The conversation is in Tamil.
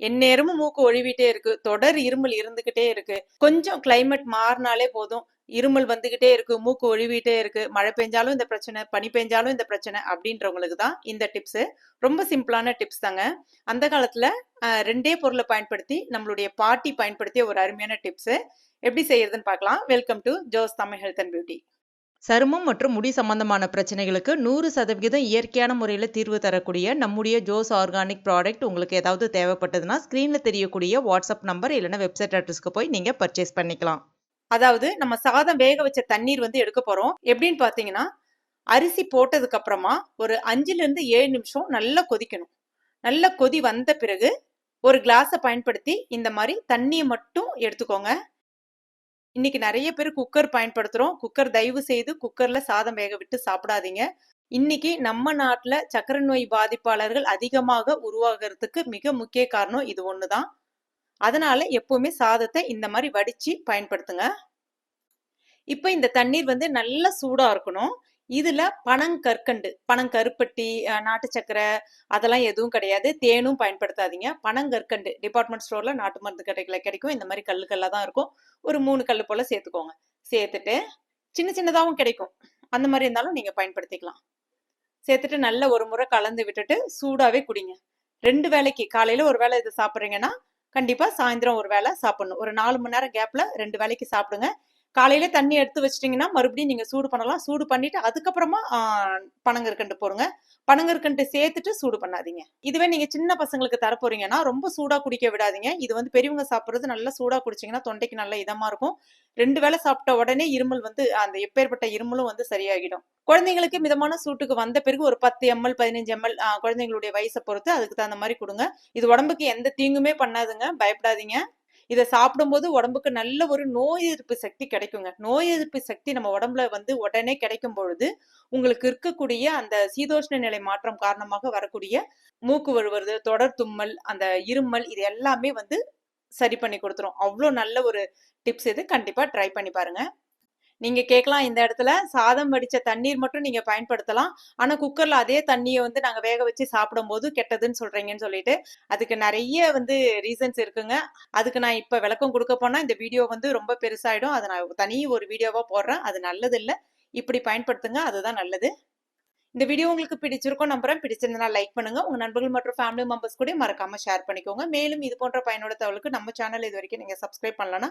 எந்நேரமும் மூக்கு ஒழிவிட்டே இருக்கு. தொடர் இருமல் இருந்துகிட்டே இருக்கு. கொஞ்சம் கிளைமேட் மாறினாலே போதும். இருமல் வந்துகிட்டே இருக்கு மூக்கு ஒழிவிட்டே இருக்கு. மழை பெஞ்சாலும் இந்த பிரச்சனை பனி பெஞ்சாலும் இந்த பிரச்சனை அப்படின்றவங்களுக்கு தான் இந்த டிப்ஸ் ரொம்ப சிம்பிளான டிப்ஸ் தாங்க. அந்த காலத்துல ரெண்டே பொருளை பயன்படுத்தி நம்மளுடைய பாட்டி பயன்படுத்திய ஒரு அருமையான டிப்ஸ் எப்படி செய்யறதுன்னு பார்க்கலாம். Welcome to Jo's Tamil health and beauty சருமம் மற்றும் முடி சம்பந்தமான பிரச்சனைகளுக்கு நூறு சதவிகிதம் இயற்கையான முறையில் தீர்வு தரக்கூடிய நம்முடைய ஜோஸ் ஆர்கானிக் ப்ராடக்ட் உங்களுக்கு ஏதாவது தேவைப்பட்டதுன்னா ஸ்க்ரீனில் தெரியக்கூடிய வாட்ஸ்அப் நம்பர் இல்லைன்னா வெப்சைட் அட்ரஸ்க்கு போய் நீங்கள் பர்ச்சேஸ் பண்ணிக்கலாம். அதாவது நம்ம சாதம் வேக வச்ச தண்ணீர் வந்து எடுக்க போகிறோம் எப்படின்னு பார்த்தீங்கன்னா அரிசி போட்டதுக்கு அப்புறமா ஒரு அஞ்சுலேருந்து ஏழு நிமிஷம் நல்லா கொதிக்கணும். நல்லா கொதி வந்த பிறகு ஒரு கிளாஸை பயன்படுத்தி இந்த மாதிரி தண்ணியை மட்டும் எடுத்துக்கோங்க. இன்னைக்கு நிறைய பேர் குக்கர் பயன்படுத்துறோம். குக்கர் தயவு செய்து குக்கர்ல சாதம் வேக விட்டு சாப்பிடாதீங்க. இன்னைக்கு நம்ம நாட்டுல சக்கரை நோய் பாதிப்பாளர்கள் அதிகமாக உருவாகிறதுக்கு மிக முக்கிய காரணம் இது ஒண்ணுதான். அதனால எப்பவுமே சாதத்தை இந்த மாதிரி வடிச்சு பயன்படுத்துங்க. இப்போ இந்த தண்ணீர் வந்து நல்லா சூடா இருக்கணும். இதுல பனங்கற்கண்டு பனங்கருப்பட்டி நாட்டு சக்கரை அதெல்லாம் எதுவும் கிடையாது. தேனும் பயன்படுத்தாதீங்க. பனங்கற்கண்டு டிபார்ட்மெண்ட் ஸ்டோர்ல நாட்டு மருந்து கடைகளை கிடைக்கும். இந்த மாதிரி கல்லு கல்லா தான் இருக்கும். ஒரு மூணு கல் போல சேர்த்துக்கோங்க. சேர்த்துட்டு சின்ன சின்னதாகவும் கிடைக்கும். அந்த மாதிரி இருந்தாலும் நீங்க பயன்படுத்திக்கலாம். சேர்த்துட்டு நல்ல ஒரு முறை கலந்து விட்டுட்டு சூடாவே குடிங்க. ரெண்டு வேளைக்கு காலையில ஒரு வேளை இதை சாப்பிட்றீங்கன்னா கண்டிப்பா சாயந்தரம் ஒரு வேளை சாப்பிடணும். ஒரு நாலு மணி நேரம் கேப்ல ரெண்டு வேளைக்கு சாப்பிடுங்க. காலையில தண்ணி எடுத்து வச்சிட்டிங்கன்னா மறுபடியும் நீங்க சூடு பண்ணலாம். சூடு பண்ணிட்டு அதுக்கப்புறமா பனங்கற்கண்டு போடுங்க. பனங்கற்கண்டு சேர்த்துட்டு சூடு பண்ணாதீங்க. இதுவே நீங்க சின்ன பசங்களுக்கு தர போறீங்கன்னா ரொம்ப சூடா குடிக்க விடாதீங்க. இது வந்து பெரியவங்க சாப்பிட்றது நல்லா சூடா குடிச்சீங்கன்னா தொண்டைக்கு நல்ல இதமா இருக்கும். ரெண்டு வேளை சாப்பிட்ட உடனே இருமல் வந்து அந்த எப்பேற்பட்ட இருமலும் வந்து சரியாகிடும். குழந்தைங்களுக்கு மிதமான சூட்டுக்கு வந்த பிறகு ஒரு பத்து எம்எல் பதினஞ்சு எம்எல் குழந்தைங்களுடைய வயசை பொறுத்து அதுக்கு தகுந்த மாதிரி கொடுங்க. இது உடம்புக்கு எந்த தீங்குமே பண்ணாதுங்க. பயப்படாதீங்க. இதை சாப்பிடும்போது உடம்புக்கு நல்ல ஒரு நோய் எதிர்ப்பு சக்தி கிடைக்குங்க. நோய் எதிர்ப்பு சக்தி நம்ம உடம்புல வந்து உடனே கிடைக்கும் பொழுது உங்களுக்கு இருக்கக்கூடிய அந்த சீதோஷ்ண நிலை மாற்றம் காரணமாக வரக்கூடிய மூக்கு வருவது தொடர் தும்மல் அந்த இருமல் இது எல்லாமே வந்து சரி பண்ணி கொடுத்துரும். அவ்வளோ நல்ல ஒரு டிப்ஸ் இது. கண்டிப்பாக ட்ரை பண்ணி பாருங்கள் நீங்கள் கேட்கலாம் இந்த இடத்துல. சாதம் வடித்த தண்ணீர் மட்டும் நீங்கள் பயன்படுத்தலாம். ஆனால் குக்கரில் அதே தண்ணியை வந்து நாங்கள் வேக வச்சு சாப்பிடும்போது கெட்டதுன்னு சொல்கிறீங்கன்னு சொல்லிட்டு அதுக்கு நிறைய வந்து ரீசன்ஸ் இருக்குங்க. அதுக்கு நான் இப்போ விளக்கம் கொடுக்க போனால் இந்த வீடியோ வந்து ரொம்ப பெருசாகிடும் அதை நான் தனி ஒரு வீடியோவாக போடுறேன். அது நல்லது இல்லை இப்படி பயன்படுத்துங்க. அதுதான் நல்லது. இந்த வீடியோ உங்களுக்கு பிடிச்சிருக்கும் நம்புறேன். பிடிச்சிருந்தா லைக் பண்ணுங்க. உங்க நண்பர்கள் மற்றும் ஃபேமிலி மெம்பர்ஸ் கூட மறக்காம ஷேர் பண்ணிக்கோங்க. மேலும் இது போன்ற பயனுள்ள தகவலுக்கு நம்ம சேனல் இது வரைக்கும் நீங்க சப்ஸ்கிரைப் பண்ணலன்னா